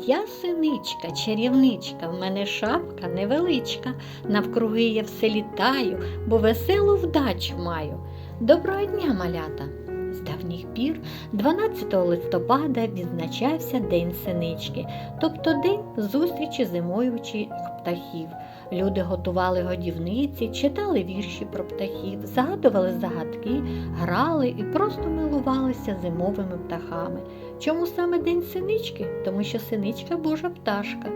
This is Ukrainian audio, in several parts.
Я синичка, чарівничка, в мене шапка невеличка. Навкруги я все літаю, бо веселу вдачу маю. Доброго дня, малята! З давніх пір, 12 листопада, відзначався День синички, тобто день зустрічі зимуючих птахів. Люди готували годівниці, читали вірші про птахів, загадували загадки, грали і просто милувалися зимовими птахами. Чому саме День синички? Тому що синичка Божа пташка.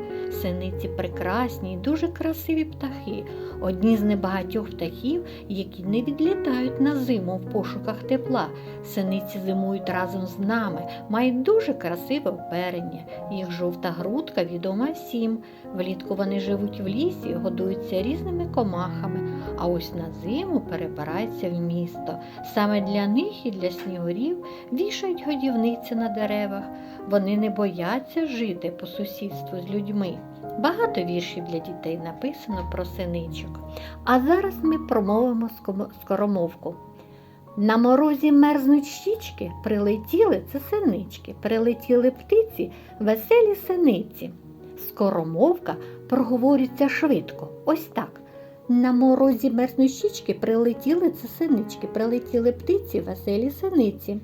Синиці прекрасні і дуже красиві птахи. Одні з небагатьох птахів, які не відлітають на зиму в пошуках тепла. Синиці зимують разом з нами, мають дуже красиве оперення. Їх жовта грудка відома всім. Влітку вони живуть в лісі, годуються різними комахами, а ось на зиму перебираються в місто. Саме для них і для снігурів вішають годівниці на деревах. Вони не бояться жити по сусідству з людьми. Багато віршів для дітей написано про синичок. А зараз ми промовимо скоромовку. На морозі мерзнуть щічки, прилетіли це синички, прилетіли птиці, веселі синиці. Скоромовка проговорюється швидко. Ось так. На морозі мерзнуть щічки, прилетіли це синички, прилетіли птиці, веселі синиці.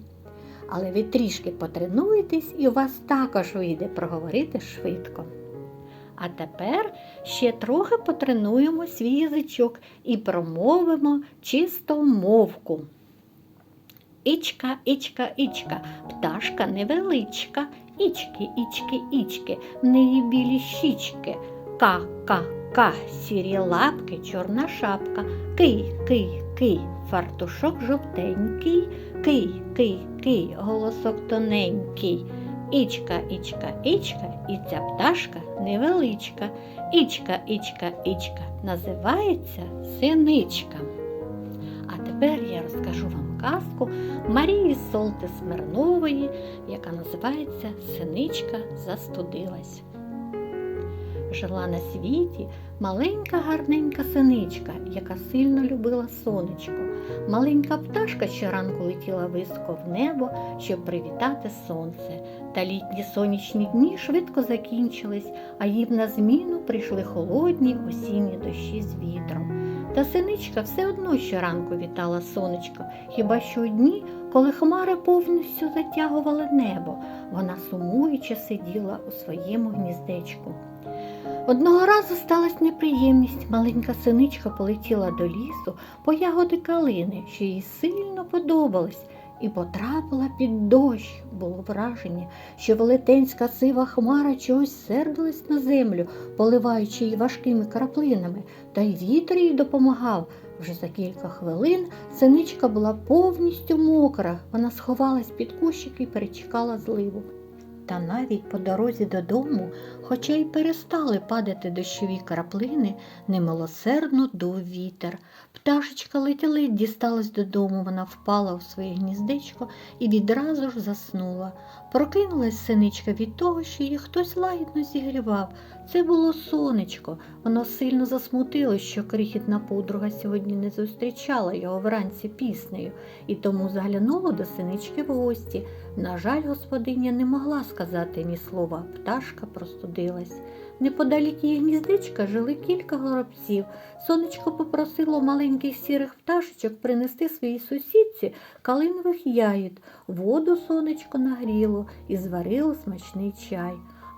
Але ви трішки потренуєтесь і у вас також вийде проговорити швидко. А тепер ще трохи потренуємо свій язичок і промовимо чисту мовку. Ічка, ічка, ічка, пташка невеличка, ічки, ічки, ічки, в неї білі щічки. Ка, ка, ка, сірі лапки, чорна шапка. Кий, кий, кий, фартушок жовтенький, кий, кий, кий, голосок тоненький. Ічка, ічка, ічка, і ця пташка невеличка. Ічка, ічка, ічка, називається синичка. А тепер я розкажу вам казку Марії Солти Смирнової, яка називається Синичка застудилась. Жила на світі маленька гарненька синичка, яка сильно любила сонечко. Маленька пташка щоранку летіла високо в небо, щоб привітати сонце. Та літні сонячні дні швидко закінчились, а їм на зміну прийшли холодні осінні дощі з вітром. Та синичка все одно щоранку вітала сонечко, хіба що у дні, коли хмари повністю затягували небо, вона сумуючи сиділа у своєму гніздечку. Одного разу сталася неприємність. Маленька синичка полетіла до лісу по ягоди калини, що їй сильно подобались, і потрапила під дощ. Було враження, що велетенська сива хмара чогось сердилась на землю, поливаючи її важкими краплинами, та й вітер їй допомагав. Вже за кілька хвилин синичка була повністю мокра. Вона сховалась під кущики і перечекала зливу. Та навіть по дорозі додому, хоча й перестали падати дощові краплини, немилосердно дув вітер. Пташечка ледь-ледь дісталась додому, вона впала у своє гніздечко і відразу ж заснула. Прокинулась синичка від того, що її хтось лагідно зігрівав. Це було сонечко. Воно сильно засмутилось, що крихітна подруга сьогодні не зустрічала його вранці піснею, і тому заглянуло до синички в гості. На жаль, господиня не могла сказати ні слова, пташка простудилась. Неподалік її гніздечка жили кілька горобців. Сонечко попросило маленьких сірих пташечок принести своїй сусідці калинових яїд. Воду сонечко нагріло і зварило смачний чай.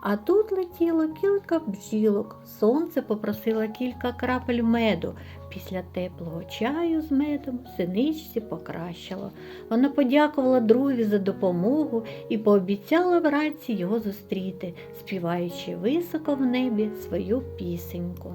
А тут летіло кілька бджілок. Сонце попросило кілька крапель меду. Після теплого чаю з медом синичці покращило. Вона подякувала другові за допомогу і пообіцяла вранці його зустріти, співаючи високо в небі свою пісеньку.